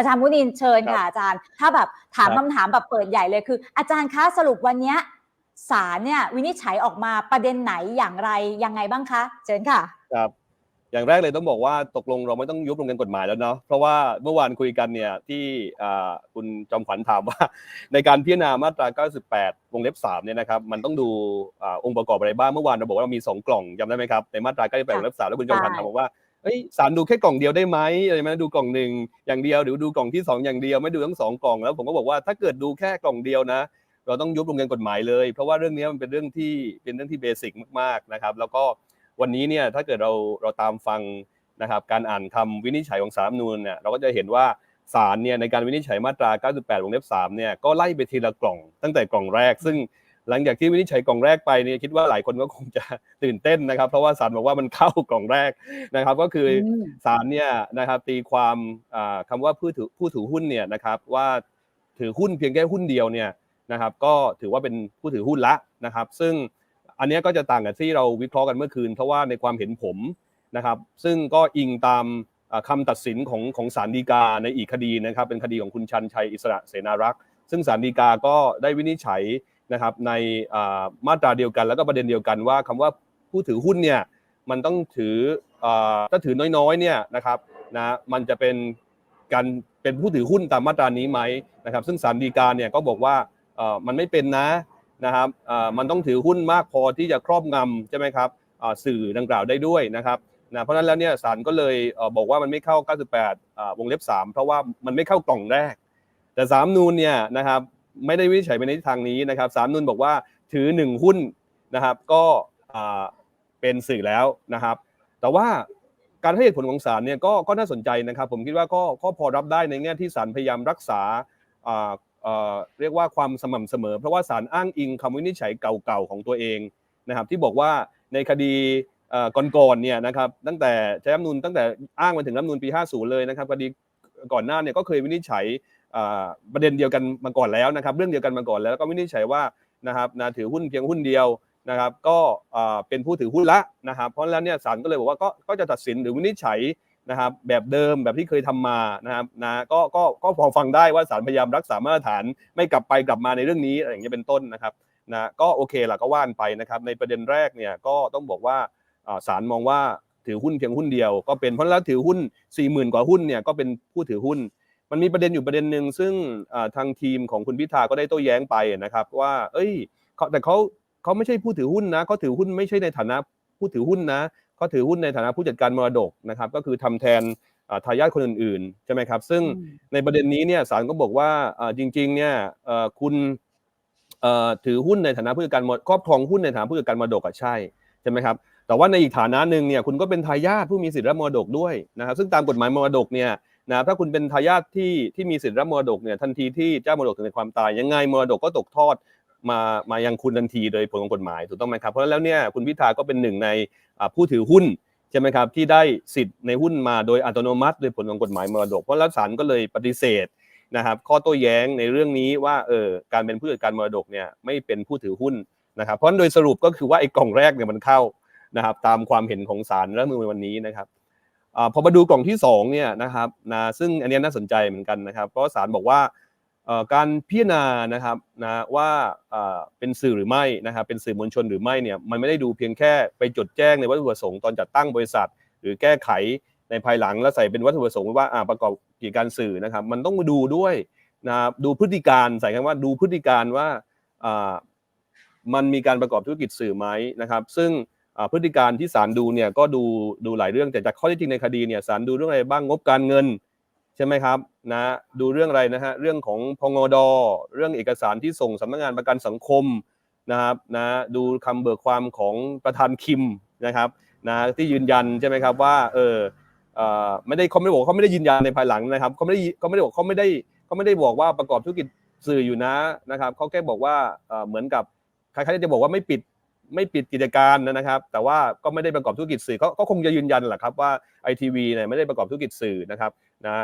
อาจารย์มุนินเชิญครับค่ะอาจารย์ ถ้าแบบถามครับคำถามแบบเปิดใหญ่เลยคือ อาจารย์คะสรุปวันเนี้ยศาลเนี่ยวินิจฉัยออกมาประเด็นไหนอย่างไรยังไงบ้างคะเชิญค่ะครับอย่างแรกเลยต้องบอกว่าตกลงเราไม่ต้องยุบโรงเรียนกฎหมายแล้วเนาะเพราะว่าเมื่อวานคุยกันเนี่ยที่อ่าคุณจอมขวัญถามว่า ในการพิจารณามาตรา 98 วงเล็บ 3 เนี่ยนะครับมันต้องดูอ่าองค์ประกอบอะไรบ้างเมื่อวานเราบอกว่าเรามี 2 กล่องจำได้ไหมครับในมาตรา 98 วงเล็บ 3 แล้วคุณจอมขวัญใช่ถามบอกว่า เอ้ยสารดูแค่กล่องเดียวได้ไหมอะไรไหมดูกล่องหนึ่งอย่างเดียวหรือดูกล่องที่สองอย่างเดียวไม่ดูทั้งสองกล่องแล้วผมก็บอกว่าถ้าเกิดดูแค่กล่องเดียวนะ เราต้องยุบโรงเรียนกฎหมายเลย เพราะว่าเรื่องนี้มันเป็นเรื่องที่เป็นเรื่องที่เบสิกมากๆนะครับ แล้วก็วันนี้เนี่ยถ้าเกิดเราเราตามฟังนะครับการอ่านคำวินิจฉัยของศารนูญเนี่ยเราก็จะเห็นว่าศาลเนี่ยในการวินิจฉัยมาตรา 98 วงเล็บ 3 เนี่ยก็ไล่ไปทีละกล่องตั้งแต่กล่องแรก ซึ่ง หลังจากที่วินิจฉัยกล่องแรกไปเนี่ยคิดว่าหลายคนก็คงจะตื่นเต้นนะครับ เพราะว่าศาลบอกว่ามันเข้ากล่องแรกนะครับ ก็คืออมศาลเนี่ยนะครับตีความอ่าคำว่าผู้ถือผู้ถือหุ้นเนี่ยนะครับว่าถือหุ้นเพียงแค่หุ้นเดียวเนี่ยนะครับก็ถือว่าเป็นผู้ถือหุ้นละนะครับ ซึ่งอันเนี้ยก็จะต่างกับที่เราวิเคราะห์กันเมื่อคืน เพราะว่าในความเห็นผมนะครับ ซึ่งก็อิงตามอ่าคำตัดสินของของศาลฎีกาในอีกคดีนะครับ เป็นคดีของคุณชันชัยอิสระเสนารักษ์ซึ่งศาลฎีกาก็ได้วินิจฉัย นะครับในมาตราเดียวกันแล้วก็ประเด็นเดียวกันว่าคำว่าผู้ถือหุ้นเนี่ยมันต้องถือถ้าถือน้อยๆเนี่ยนะครับนะมันจะเป็นการเป็นผู้ถือหุ้นตามมาตรานี้ไหมนะครับ ซึ่งศาลฎีกาเนี่ยก็บอกว่ามันไม่เป็นนะนะครับมันต้องถือหุ้นมากพอที่จะครอบงำใช่ไหมครับสื่อดังกล่าวได้ด้วยนะครับนะเพราะนั้นแล้วเนี่ยศาลก็เลยบอกว่ามันไม่เข้า 98 วงเล็บ 3 เพราะว่ามันไม่เข้ากล่องแรก แต่สามนูนเนี่ยนะครับ ไม่ได้วินิจฉัยไปในทางนี้นะครับสามนูนบอกว่าถือหนึ่งหุ้นนะครับ ก็เป็นสื่อแล้วนะครับ แต่ว่าการให้เหตุผลของศาลเนี่ยก็ก็น่าสนใจนะครับ ผมคิดว่าก็ก็พอรับได้ในแง่ที่ศาลพยายามรักษาเรียกว่าความสม่ำเสมอ เพราะว่าศาลอ้างอิงคำวินิจฉัยเก่าๆของตัวเองนะครับ ที่บอกว่าในคดีก่อนๆเนี่ยนะครับตั้งแต่ใช้รัฐธรรมนูญตั้งแต่อ้างมาถึงรัฐนูญปี 50 เลยนะครับคดีก่อนหน้าเนี่ยก็เคยวินิจฉัย ประเด็นเดียวกันมาก่อนแล้วนะครับ เรื่องเดียวกันมาก่อนแล้วก็วินิจฉัยว่านะครับนะถือหุ้นเพียงหุ้นเดียวนะครับ ก็เป็นผู้ถือหุ้นละนะครับ เพราะฉะนั้นเนี่ยศาลก็เลยบอกว่าก็ก็จะตัดสินหรือวินิจฉัยนะครับแบบเดิมแบบที่เคยทำมานะครับนะก็ก็ก็พอฟังได้ว่าศาลพยายามรักษามาตรฐานไม่กลับไปกลับมาในเรื่องนี้อะไรอย่างเงี้ยเป็นต้นนะครับนะก็โอเคละก็ว่านไปนะครับในประเด็นแรกเนี่ยก็ต้องบอกว่าศาลมองว่าถือหุ้นเพียงหุ้นเดียว ก็เป็นเพราะแล้วถือหุ้น 40,000 กว่าหุ้นเนี่ยก็เป็นผู้ถือหุ้น มันมีประเด็นอยู่ประเด็นหนึ่งซึ่งอ่าทางทีมของคุณพิธาก็ได้โต้แย้งไปนะครับ ว่า เอ้ยเขาแต่เขาเขาไม่ใช่ผู้ถือหุ้นนะเขาถือหุ้นไม่ใช่ในฐานะผู้ถือหุ้นนะเขาถือหุ้นในฐานะผู้จัดการมรดกนะครับ ก็คือทำแทนอ่าทายาทคนอื่นๆใช่ไหมครับ ซึ่งอืมในประเด็นนี้เนี่ยศาลก็บอกว่าอ่าจริงๆเนี่ยเอ่อคุณเอ่อถือหุ้นในฐานะผู้จัดการมรครอบครองหุ้นในฐานะผู้จัดการมรดกอะใช่ใช่ไหมครับแต่ว่าในอีกฐานะหนึ่งเนี่ยคุณก็เป็นทายาทผู้มีสิทธิรับมรดกด้วยนะครับ ซึ่งตามกฎหมายมรดกเนี่ย นะถ้าคุณเป็นทายาทที่ที่มีสิทธิ์รับมรดกเนี่ยทันทีที่เจ้ามรดกถึงในความตายยังไงมรดกก็ตกทอดมามายังคุณทันทีโดยผลของกฎหมายถูกต้องไหมครับเพราะนั้นแล้วเนี่ยคุณพิธาก็เป็นหนึ่งในผู้ถือหุ้นใช่ไหมครับที่ได้สิทธิ์ในหุ้นมาโดยอัตโนมัติโดยผลของกฎหมายมรดก เพราะแล้วศาลก็เลยปฏิเสธนะครับ ข้อโต้แย้งในเรื่องนี้ว่าเออการเป็นผู้จัดการมรดกเนี่ยไม่เป็นผู้ถือหุ้นนะครับ เพราะโดยสรุปก็คือว่าไอ้กล่องแรกเนี่ยมันเข้านะครับ ตามความเห็นของศาลรัฐมนูญวันนี้นะครับ พอมาดูกล่องที่2เนี่ยนะครับนะซึ่งอันนี้น่าสนใจเหมือนกันนะครับ เพราะศาลบอกว่าการพิจารณานะครับนะว่าเป็นสื่อหรือไม่นะครับเป็นสื่อมวลชนหรือไม่เนี่ยมันไม่ได้ดูเพียงแค่ไปจดแจ้งในวัตถุประสงค์ตอนจัดตั้งบริษัท หรือแก้ไขในภายหลังแล้วใส่เป็นวัตถุประสงค์ว่าประกอบกิจการสื่อนะครับ มันต้องมาดูด้วยนะดูพฤติการใส่คำว่าดูพฤติการว่ามันมีการประกอบธุรกิจสื่อไหมนะครับ ซึ่ง พฤติการที่ศาลดูเนี่ยก็ดูดูหลายเรื่องแต่จากข้อท็จจริงในคดีเนี่ยศาลดูเรื่องอะไรบ้างงบการเงินใช่ไหมครับนะดูเรื่องอะไรนะฮะเรื่องของพงอดเรื่องเอกสารที่ส่งสำนักงานประกันสังคมนะครับนะดูคำเบิกความของประธานคิมนะครับนะที่ยืนยันใช่ไหมครับว่าเออไม่ได้เขาไม่บอกเขาไม่ได้ยืนยันในภายหลังนะครับเขาไม่ได้เขาไม่ได้บอกเขาไม่ได้เขาไม่ได้บอกว่าประกอบธุรกิจสื่ออยู่นะนะครับเขาแค่บอกว่าเหมือนกับใครๆจะบอกว่าไม่ปิด ไม่ปิดกิจการนะครับ แต่ว่าก็ไม่ได้ประกอบธุรกิจสื่อก็คงจะยืนยันแหละครับว่าไอทีวีเนี่ยไม่ได้ประกอบธุรกิจสื่อนะครับนะ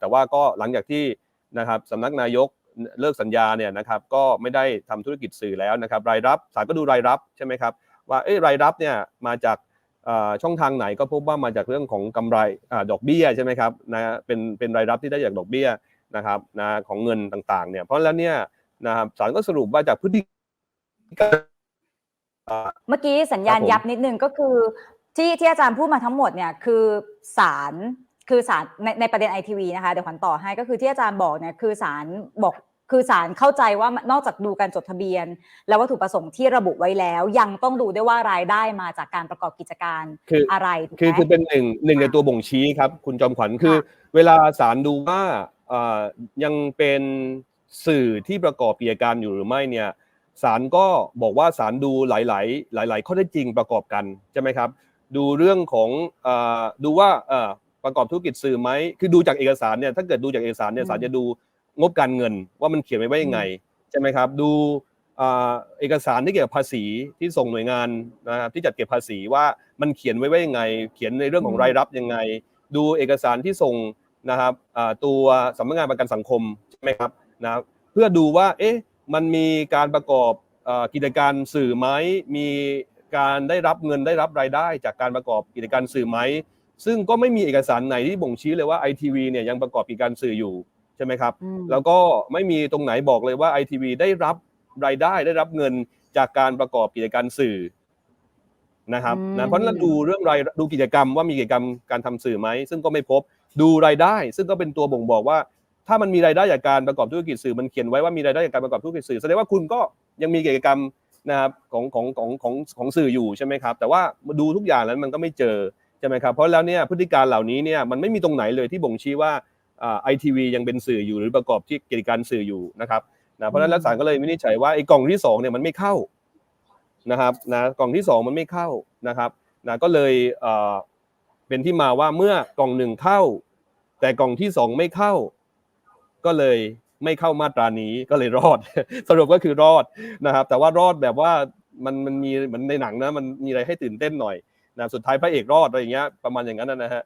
แต่ว่าก็หลังจากที่นะครับสำนักนายกเลิกสัญญาเนี่ยนะครับก็ไม่ได้ทำธุรกิจสื่อแล้วนะครับรายรับศาลก็ดูรายรับใช่ไหมครับว่าเอ้รายรับเนี่ยมาจากช่องทางไหนก็พบว่ามาจากเรื่องของกำไรอดอกเบี้ยใช่ไหมครับนะเป็นเป็นรายรับที่ได้จากดอกเบี้ยนะครับนะของเงินต่างๆเนี่ยเพราะแล้วเนี่ยนะครับศาลก็สรุปว่าจากพฤติกรรมอ่ เมื่อกี้สัญญาณครับผมยับนิดนึงก็คือ ที่ที่อาจารย์พูดมาทั้งหมดเนี่ยคือศาลคือศาลในในประเด็นไอทีวีนะคะเดี๋ยวขวัญต่อให้ก็คือที่อาจารย์บอกเนี่ยคือศาลบอกคือศาลเข้าใจว่านอกจากดูการจดทะเบียน และวัตถุประสงค์ที่ระบุไว้แล้ว ยังต้องดูด้วยว่ารายได้มาจากการประกอบกิจการคืออะไรถูกคือไหมคือเป็นหนึ่งหนึ่งในตัวบ่งชี้ครับคุณจอมขวัญคือ เวลาศาลดูว่าเอ่อยังเป็นสื่อที่ประกอบกิจการอยู่หรือไม่เนี่ย ศาลก็บอกว่าศาลดูหลาย ๆ หลาย ๆ ข้อเท็จจริงประกอบกันใช่ไหมครับ ดูเรื่องของเอ่อดูว่าเอ่อประกอบธุรกิจสื่อไหมคือดูจากเอกสารเนี่ยถ้าเกิดดูจากเอกสารเนี่ยศาลจะดูงบการเงินว่ามันเขียนไว้ว่ายังไงใช่ไหมครับ ดูเอ่อเอกสารที่เกี่ยวกับภาษีที่ส่งหน่วยงานนะครับที่จัดเก็บภาษีว่ามันเขียนไว้ว่ายังไง เขียนในเรื่องของรายรับยังไง ดูเอกสารที่ส่งนะครับอ่าตัวสำนักงานประกันสังคมใช่ไหมครับนะเพื่อดูว่าเอ๊ะ มันมีการประกอบเอ่อกิจการสื่อไหมมีการได้รับเงินได้รับรายได้ จากการประกอบกิจการสื่อไหมซึ่งก็ไม่มีเอกสารไหนที่บ่งชี้เลยว่าไอทีวีเนี่ยยังประกอบกิจการสื่ออยู่ใช่ไหมครับอืมแล้วก็ไม่มีตรงไหนบอกเลยว่าไอทีวีได้รับรายได้ได้รับเงินจากการประกอบกิจการสื่อนะครับอืมนะเพราะฉะนั้นดูเรื่องรายดูกิจกรรมว่ามีกิจกรรมการทำสื่อไหมซึ่งก็ไม่พบดูรายได้ ซึ่งก็เป็นตัวบ่งบอกว่า ถ้ามันมีรายได้จากการประกอบธุรกิจสื่อมันเขียนไว้ว่ามีรายได้จากการประกอบธุรกิจสื่อแสดงว่าคุณก็ยังมีกิจกรรมนะครับของของของของของสื่ออยู่ใช่ไหมครับ แต่ว่ามาดูทุกอย่างแล้วมันก็ไม่เจอใช่ไหมครับเพราะแล้วเนี่ยพฤติการเหล่านี้เนี่ยมันไม่มีตรงไหนเลยที่บ่งชี้ว่าไอทีวียังเป็นสื่ออยู่หรือประกอบที่กิจการสื่ออยู่นะครับนะเพราะฉะนั้นรัฐศาลก็เลยวินิจฉัยว่าไอ้กล่องที่สองเนี่ยมันไม่เข้านะครับนะกล่องที่สองมันไม่เข้านะครับนะก็เลยเอ่อเป็นที่มาว่าเมื่อกล่องหนึ่งเข้า แต่กล่องที่สองไม่เข้า ก็เลยไม่เข้ามาตรานี้ก็เลยรอด สรุปก็คือรอดนะครับ แต่ว่ารอดแบบว่ามันมันมีเหมือนในหนังนะมันมีอะไรให้ตื่นเต้นหน่อยนะสุดท้ายพระเอกรอดอะไรอย่างเงี้ยประมาณอย่างนั้นนะฮะ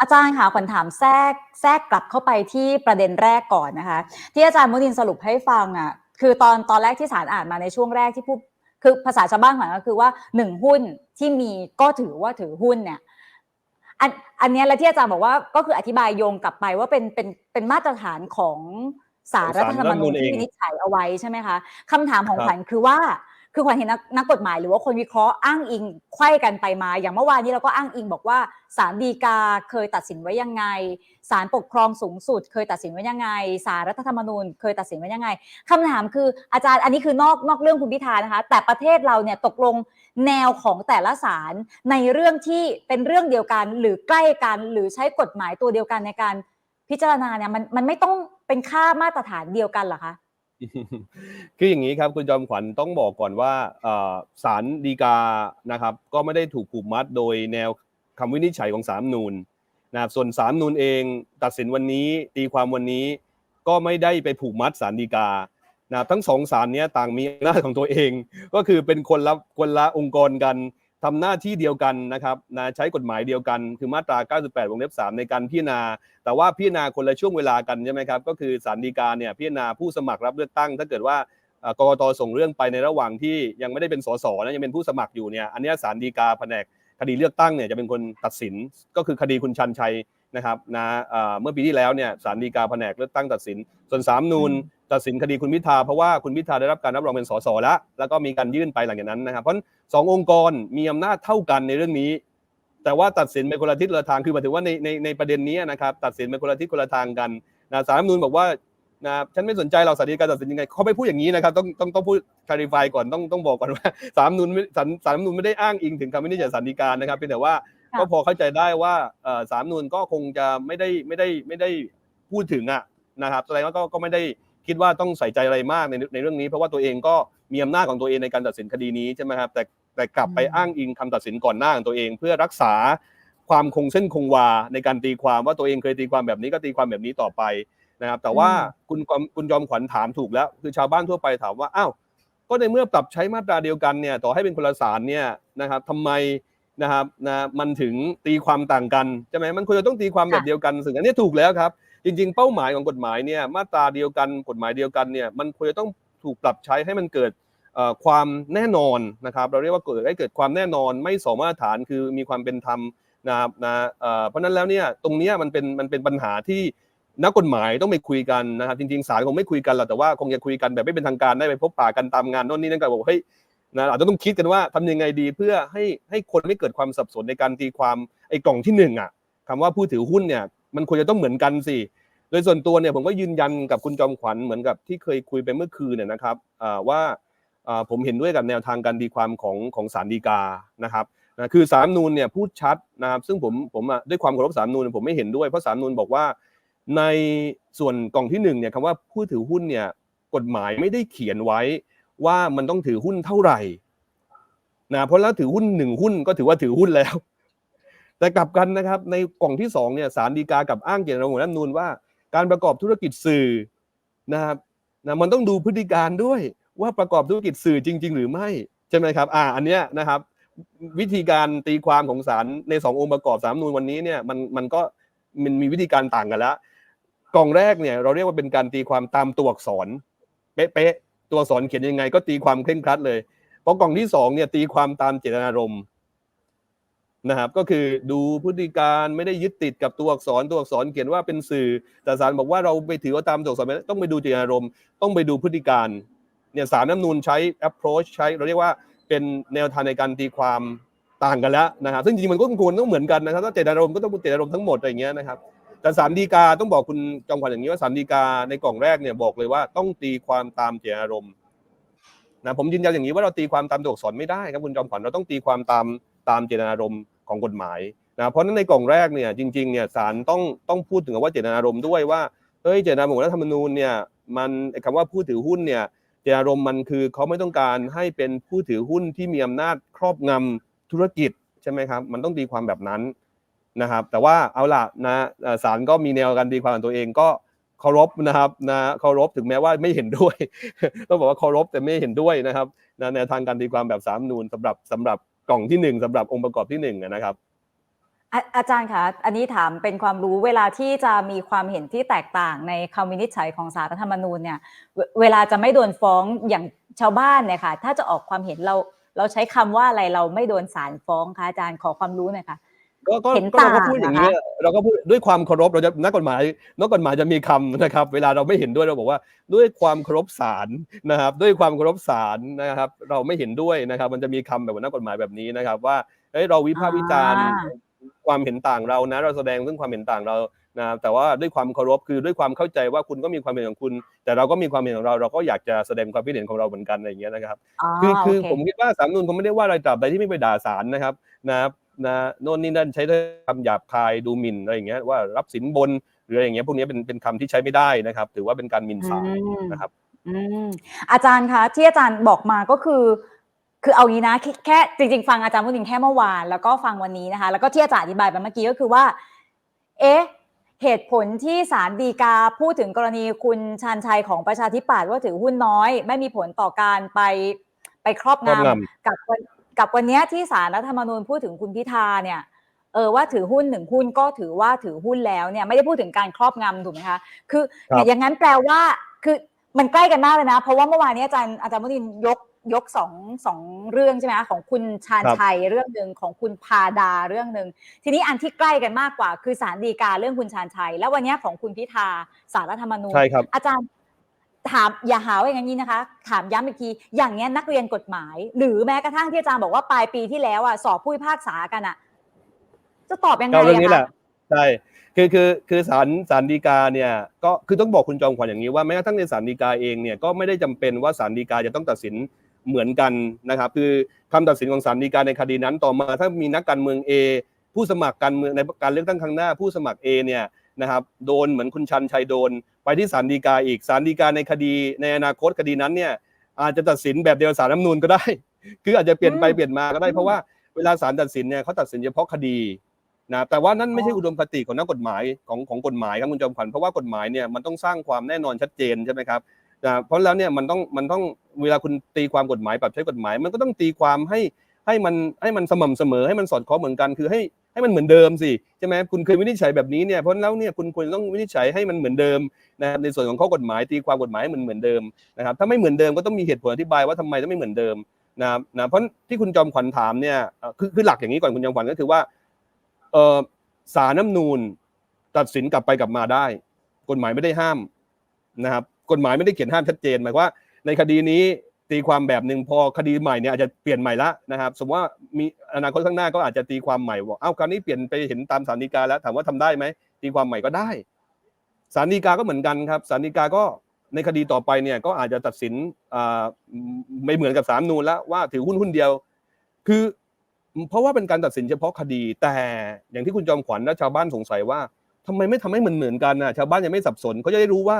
อาจารย์ค่ะขวัญถามแทรกแทรกกลับเข้าไปที่ประเด็นแรกก่อนนะคะ ที่อาจารย์มุนินสรุปให้ฟังอะคือตอนตอนแรกที่สารอ่านมาในช่วงแรกที่พูดคือภาษาชาวบ้านขวัญก็คือว่าหนึ่งหุ้นที่มีก็ถือว่าถือหุ้นเนี่ย อันอันเนี้ยและที่อาจารย์บอกว่าก็คืออธิบายโยงกลับไปว่าเป็นเป็นเป็นมาตรฐานของสารรัฐธรรมนูญที่วินิจฉัยเอาไว้ใช่ไหมคะคำถามของครับขวัญคือว่า คือขวัญเห็นนักนักกฎหมายหรือว่าคนวิเคราะห์อ้างอิงไขว้กันไปมา อย่างเมื่อวานนี้เราก็อ้างอิงบอกว่าศาลฎีกาเคยตัดสินไว้ยังไงศาลปกครองสูงสุด เคยตัดสินไว้ยังไงศาลรัฐธรรมนูญ เคยตัดสินไว้ยังไงคำถามคืออาจารย์อันนี้คือนอกนอกเรื่องคุณพิธานะคะ แต่ประเทศเราเนี่ยตกลงแนวของแต่ละศาลในเรื่องที่เป็นเรื่องเดียวกันหรือใกล้กัน หรือใช้กฎหมายตัวเดียวกันในการพิจารณาเนี่ยมันมันไม่ต้องเป็นค่ามาตรฐานเดียวกันหรอคะ คืออย่างนี้ครับคุณจอมขวัญต้องบอกก่อนว่าเอ่อศาลฎีกานะครับ ก็ไม่ได้ถูกผูกมัดโดยแนวคำวินิจฉัยของสามนูนนะครับส่วนสามนูนเองตัดสินวันนี้ตีความวันนี้ก็ไม่ได้ไปผูกมัดศาลฎีกานะครับทั้งสองศาลเนี้ต่างมีอำนาจของตัวเอง ก็คือเป็นคนละคนละองค์กรกัน ทำหน้าที่เดียวกันนะครับนะใช้กฎหมายเดียวกัน คือมาตรา 98 วงเล็บ 3 ในการพิจารณา แต่ว่าพิจารณาคนละช่วงเวลากันใช่ไหมครับ ก็คือสารดีกาเนี่ยพิจารณาผู้สมัครรับเลือกตั้ง ถ้าเกิดว่ากรกกตส่งเรื่องไปในระหว่างที่ยังไม่ได้เป็นสสนะยังเป็นผู้สมัครอยู่เนี่ยอันนี้สารดีกาแผนกคดีเลือกตั้งเนี่ยจะเป็นคนตัดสินก็คือคดีคุณชันชัย นะครับนะเอ่อเมื่อปีที่แล้วเนี่ยสารดีกาแผนกเลือกตั้งตัดสิน ส่วนสามนูนอืมตัดสินคดีคุณพิธาเพราะว่าคุณพิธาได้รับการรับรองเป็นสสแล้ว แล้วก็มีการยื่นไปหลังจากนั้นนะครับเพราะฉะนั้นสององค์กรมีอำนาจเท่ากันในเรื่องนี้ แต่ว่าตัดสินไปคนละทิศคนละทางคือหมายถึงว่าในในในประเด็นนี้นะครับตัดสินไปคนละทิศคนละทางกันนะสารรัฐธรรมนูญบอกว่านะฉันไม่สนใจเราสารดีการตัดสินยังไงเขาไม่พูดอย่างนี้นะครับต้องต้องต้องพูดคลาริฟายก่อนต้องต้องบอกก่อนว่าสารรัฐธรรมนูญไม่สารสารรัฐธรรมนูญไม่ได้อ้างอิงถึงคำวินิจฉัยสารดีการนะครับเพียงแต่ว่าค่ะ ก็พอเข้าใจได้ว่าเอ่อสารรัฐธรรมนูญก็คงจะไม่ได้ไม่ได้ไม่ได้พูดถึงอะนะครับแสดงว่าก็ก็ไม่ได้คิดว่าต้องใส่ใจอะไรมากในในเรื่องนี้ เพราะว่าตัวเองก็มีอำนาจของตัวเองในการตัดสินคดีนี้ใช่ไหมครับแต่แต่กลับไปอืมอ้างอิงคำตัดสินก่อนหน้าของตัวเอง เพื่อรักษาความคงเส้นคงวาในการตีความว่าตัวเองเคยตีความแบบนี้ก็ตีความแบบนี้ต่อไปนะครับ แต่ว่าคุณคุณคุณจอมขวัญถามถูกแล้ว คือชาวบ้านทั่วไปถามว่าอ้าวก็ในเมื่อปรับใช้มาตราเดียวกันเนี่ยต่อให้เป็นคนละสารเนี่ยนะครับทำไม นะครับนะมันถึงตีความต่างกันใช่ไหมมันควรจะต้องตีความแบบเดียวกันซึ่งอันนี้ถูกแล้วครับ จริง ๆ เป้าหมายของกฎหมายเนี่ยมาตราเดียวกันกฎหมายเดียวกันเนี่ยมันควรจะต้องถูกปรับใช้ให้มันเกิดเอ่อความแน่นอนนะครับ เราเรียกว่าเกิดให้เกิดความแน่นอนไม่สองมาตรฐานคือมีความเป็นธรรมนะครับนะเอ่อเพราะฉะนั้นแล้วเนี่ยตรงเนี้ยมันเป็นมันเป็นปัญหาที่นักกฎหมายต้องไปคุยกันนะครับจริงๆศาลคงไม่คุยกันหรอกแต่ว่าคงจะคุยกันแบบไม่เป็นทางการได้ไปพบปะกันตามงานโน่นนี่นั่นก็บอกว่าเฮ้ย นะอาจจะต้องคิดกันว่าทำยังไงดีเพื่อให้ให้คนไม่เกิดความสับสนในการตีความไอ้กล่องที่หนึ่งอะคำว่าผู้ถือหุ้นเนี่ยมันควรจะต้องเหมือนกันสิโดยส่วนตัวเนี่ยผมก็ยืนยันกับคุณจอมขวัญเหมือนกับที่เคยคุยไปเมื่อคืนเนี่ยนะครับว่าผมเห็นด้วยกับแนวทางการตีความของของศาลฎีกานะครับนะคือสารรัฐธรรมนูญเนี่ยพูดชัดนะครับซึ่งผมผมด้วยความเคารพสารรัฐธรรมนูญผมไม่เห็นด้วยเพราะสารรัฐธรรมนูญบอกว่า ในส่วนกล่องที่หนึ่งเนี่ยคำว่าผู้ถือหุ้นเนี่ยกฎหมายไม่ได้เขียนไว้ ว่ามันต้องถือหุ้นเท่าไหร่นะเพราะแล้วถือหุ้นหนึ่งหุ้นก็ถือว่าถือหุ้นแล้ว แต่กลับกันนะครับ ในกล่องที่สองเนี่ยสารดีกากับอ้างเจตนารมณ์ของรัฐนูญว่า การประกอบธุรกิจสื่อนะครับนะมันต้องดูพฤติการด้วยว่าประกอบธุรกิจสื่อจริง ๆ หรือไม่ใช่ไหมครับ อ่าอันเนี้ยนะครับ วิธีการตีความของศาลในสององค์ประกอบสามนูนวันนี้เนี่ยมันมันก็มันมีวิธีการต่างกันแล้วกล่องแรกเนี่ยเราเรียกว่าเป็นการตีความตามตัวอักษรเป๊ะ ตัวอักษรเขียนยังไงก็ตีความเคร่งครัดเลย เพราะกล่องที่สองเนี่ยตีความตามเจตนารมณ์นะครับก็คือดูพฤติการไม่ได้ยึดติดกับตัวอักษรตัวอักษรเขียนว่าเป็นสื่อแต่ศาลบอกว่าเราไปถือว่าตามตัวอักษรต้องไปดูเจตนารมณ์ต้องไปดูพฤติการเนี่ยสารน้ำนูนใช้ approach ใช้เราเรียกว่าเป็นแนวทางในการตีความต่างกันแล้วนะครับซึ่งจริงๆมันก็ควรต้องเหมือนกันนะครับถ้าเจตนารมณ์ก็ต้องเป็นเจตนารมณ์ทั้งหมดอะไรอย่างเงี้ยนะครับ แต่สารดีกาต้องบอกคุณจอมขวัญอย่างนี้ว่าสารดีกาในกล่องแรกเนี่ยบอกเลยว่าต้องตีความตามเจตนารมณ์นะผมยืนยันอย่างนี้ว่าเราตีความตามตัวอักษรไม่ได้ครับคุณจอมขวัญเราต้องตีความตามตามเจตนารมณ์ของกฎหมายนะเพราะนั้นในกล่องแรกเนี่ยจริงๆเนี่ยศาลต้องต้องพูดถึงว่าเจตนารมณ์ด้วยว่าเฮ้ยเจตนารมณ์ของรัฐธรรมนูญเนี่ยมันไอ้คำว่าผู้ถือหุ้นเนี่ยเจตนารมณ์มันคือเขาไม่ต้องการให้เป็นผู้ถือหุ้นที่มีอำนาจครอบงำธุรกิจใช่ไหมครับมันต้องตีความแบบนั้น นะครับ แต่ว่าเอาล่ะนะศาลก็มีแนวการตีความของตัวเองก็เคารพนะครับนะเคารพถึงแม้ว่าไม่เห็นด้วยต้องบอกว่าเคารพแต่ไม่เห็นด้วยนะครับนะแนวทางการตีความแบบสามนูนสำหรับสำหรับกล่องที่หนึ่งสำหรับองค์ประกอบที่หนึ่งนะครับอาอาจารย์คะ อันนี้ถามเป็นความรู้เวลาที่จะมีความเห็นที่แตกต่างในคำวินิจฉัยของสารรัฐธรรมนูญเนี่ย เวเวลาจะไม่โดนฟ้องอย่างชาวบ้านเนี่ยค่ะ ถ้าจะออกความเห็นเราเราใช้คำว่าอะไรเราไม่โดนศาลฟ้องคะอาจารย์ขอความรู้หน่อยค่ะ ก็ก็เห็นก็เราก็ต่างพูดอย่างนะคะนี้เราก็พูดด้วยความเคารพเราจะนักกฎหมายนักกฎหมายจะมีคำนะครับ เวลาเราไม่เห็นด้วยเราบอกว่า ด้วยความเคารพศาลนะครับ ด้วยความเคารพศาลนะครับ เราไม่เห็นด้วยนะครับ มันจะมีคำแบบว่านักกฎหมายแบบนี้นะครับ ว่าเฮ้ยเราวิพากษ์วิจารณ์อ่าความเห็นต่างเรานะ เราแสดงซึ่งความเห็นต่างเรานะแต่ว่าด้วยความเคารพคือด้วยความเข้าใจว่าคุณก็มีความเห็นของคุณ แต่เราก็มีความเห็นของเรา เราก็อยากจะแสดงความคิดเห็นของเราเหมือนกันอะไรอย่างเงี้ยนะครับอ๋อคือคือโเผมคิดว่าสามนุนคงไม่ได้ว่าอะไรตราบใดที่ไม่ไปด่าศาลนะครับนะครับ นะโน่นนี่นั่นใช้คำหยาบคายดูหมิ่นอะไรอย่างเงี้ยว่ารับสินบนหรืออะไรอย่างเงี้ยพวกนี้เป็นเป็นคำที่ใช้ไม่ได้นะครับ ถือว่าเป็นการหมิ่นศาลอืมนะครับอืมอาจารย์คะที่อาจารย์บอกมาก็คือ คือเอางี้นะแค่แค่จริง ๆ ฟังอาจารย์พูดถึงแค่เมื่อวาน แล้วก็ฟังวันนี้นะคะ แล้วก็ที่อาจารย์อธิบายไปเมื่อกี้ก็คือว่า เอ๊ะเหตุผลที่ศาลฎีกาพูดถึงกรณีคุณชาญชัยของประชาธิปัตย์ว่าถือหุ้นน้อย ไม่มีผลต่อการไปไปครอบครอบงำงำกับวัน กับวันเนี้ยที่ศาลรัฐธรรมนูญพูดถึงคุณพิธาเนี่ยเออว่าถือหุ้นหนึ่งหุ้นก็ถือว่าถือหุ้นแล้วเนี่ยไม่ได้พูดถึงการครอบงำถูกไหมคะคือครับอย่างนั้นแปลว่าคือมันใกล้กันมากเลยนะ เพราะว่าเมื่อวานนี้อาจารย์อาจารย์มุนินยกยกสองสองเรื่องใช่ไหมคะของคุณชาญชัยเรื่องหนึ่งของคุณพาดาเรื่องหนึ่งทีนี้อันที่ใกล้กันมากกว่า คือสารดีกาเรื่องคุณชาญชัย แล้ววันนี้ของคุณพิธาสารรัฐธรรมนูญใช่ครับอาจารย์ ถามอย่าหาว่าอย่างนี้นะคะ ถามย้ำอีกที อย่างเนี้ยนักเรียนกฎหมาย หรือแม้กระทั่งที่อาจารย์บอกว่าปลายปีที่แล้วอะสอบผู้พิพากษากันอะ จะตอบยังไงก็เรื่องนี้แหละใช่คือคือคือศาลศาลฎีกาเนี่ยก็คือต้องบอกคุณจอมขวัญอย่างนี้ว่าแม้กระทั่งในศาลฎีกาเองเนี่ยก็ไม่ได้จำเป็นว่าศาลฎีกาจะต้องตัดสินเหมือนกันนะครับ คือคำตัดสินของศาลฎีกาในคดีนั้นต่อมาถ้ามีนักการเมือง A ผู้สมัครการเมืองในการเลือกตั้งครั้งหน้า ผู้สมัคร A เนี่ย นะครับโดนเหมือนคุณชันชัยโดน ไปที่ศาลฎีกาอีกศาลฎีกาในคดีในอนาคตคดีนั้นเนี่ยอาจจะตัดสินแบบเดียวกับศาลรัฐธรรมนูญก็ได้ คืออาจจะเปลี่ยนไปอืมเปลี่ยนมาก็ได้เพราะว่าเวลาศาลตัดสินเนี่ยเขาตัดสินเฉพาะคดีนะแต่ว่านั่นไม่ใช่อ๋ออุอุดมคติของนักกฎหมายของของกฎหมายครับคุณจอมขวัญเพราะว่ากฎหมายเนี่ยมันต้องสร้างความแน่นอนชัดเจนใช่ไหมครับนะเพราะแล้วเนี่ยมันต้องมันต้องเวลาคุณตีความกฎหมายปรับใช้กฎหมาย มันก็ต้องตีความให้ให้มันให้มันสม่ำเสมอให้มันสอดคล้องเหมือนกัน คือให้ ให้มันเหมือนเดิมสิใช่ไหมคุณเคยวินิจฉัยแบบนี้เนี่ยเพราะแล้วเนี่ยคุณควรต้องวินิจฉัยให้มันเหมือนเดิมนะครับในส่วนของข้อกฎหมายตีความกฎหมายให้มันเหมือนเดิมนะครับถ้าไม่เหมือนเดิมก็ต้องมีเหตุผลอธิบายว่าทำไมต้องไม่เหมือนเดิมนะครับนะเพราะที่คุณจอมขวัญถามเนี่ยคือคือหลักอย่างนี้ก่อนคุณจอมขวัญก็คือว่าเออสารน้ำนูนตัดสินกลับไปกลับมาได้ กฎหมายไม่ได้ห้ามนะครับกฎหมายไม่ได้เขียนห้ามชัดเจนหมายความว่าในคดีนี้ ตีความแบบหนึ่งพอคดีใหม่เนี่ยอาจจะเปลี่ยนใหม่ละนะครับ สมมติว่ามีอนาคตข้างหน้าก็อาจจะตีความใหม่บอกเอ้าคราวนี้เปลี่ยนไปเห็นตามสารดีกาแล้วถามว่าทำได้ไหมตีความใหม่ก็ได้สารดีกาก็เหมือนกันครับสารดีกาก็ในคดีต่อไปเนี่ยก็อาจจะตัดสินไม่เหมือนกับสามนูนแล้วว่าถือหุ้นหุ้นเดียว คือเพราะว่าเป็นการตัดสินเฉพาะคดีแต่อย่างที่คุณจอมขวัญและชาวบ้านสงสัยว่าทำไมไม่ทำให้มันเหมือนกันนะชาวบ้านยังไม่สับสนเขาจะได้รู้ว่า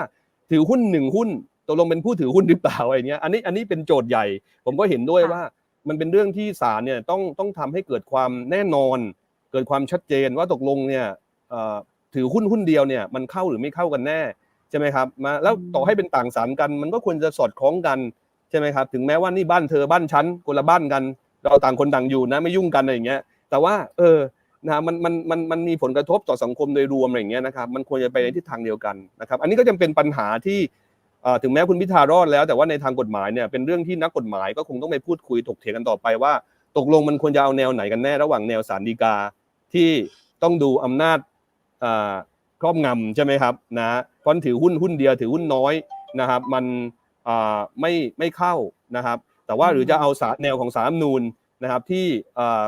ถือหุ้นหนึ่งหุ้น ตกลงเป็นผู้ถือหุ้นหรือเปล่าอะไรเงี้ยอันนี้อันนี้เป็นโจทย์ใหญ่ ผมก็เห็นด้วยค่ะว่า มันเป็นเรื่องที่ศาลเนี่ยต้องต้องทำให้เกิดความแน่นอน เกิดความชัดเจนว่าตกลงเนี่ยเอ่อถือหุ้นหุ้นเดียวเนี่ยมันเข้าหรือไม่เข้ากันแน่ใช่ไหมครับมาแล้วต่อให้เป็นต่างศาลกัน มันก็ควรจะสอดคล้องกันใช่ไหมครับ ถึงแม้ว่านี่บ้านเธอบ้านฉันคนละบ้านกัน เราต่างคนต่างอยู่นะไม่ยุ่งกันอะไรอย่างเงี้ย แต่ว่า เออนะมันมันมันมันมีผลกระทบต่อสังคมโดยรวมอะไรอย่างเงี้ยนะครับ มันควรจะไปในทิศทางเดียวกันนะครับ อันนี้ก็จะเป็นปัญหาที่เอ่อ ถึงแม้คุณพิธารอดแล้วแต่ว่าในทางกฎหมายเนี่ยเป็นเรื่องที่นักกฎหมายก็คงต้องไปพูดคุยถกเถียงกันต่อไปว่า ตกลงมันควรจะเอาแนวไหนกันแน่ระหว่างแนวสารดีกาที่ต้องดูอำนาจอ่าครอบงำใช่ไหมครับนะเพราะถือหุ้นหุ้นเดียวถือหุ้นน้อยนะครับ มันอ่าไม่ไม่เข้านะครับ แต่ว่าหรือจะเอาสารแนวของสารรัฐธรรมนูญนะครับที่อ่า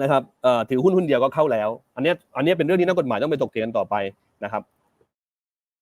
นะครับเอ่อถือหุ้นหุ้นเดียวก็เข้าแล้ว อันเนี้ยอันเนี้ยเป็นเรื่องที่นักกฎหมายต้องไปถกเถียงกันต่อไปนะครับ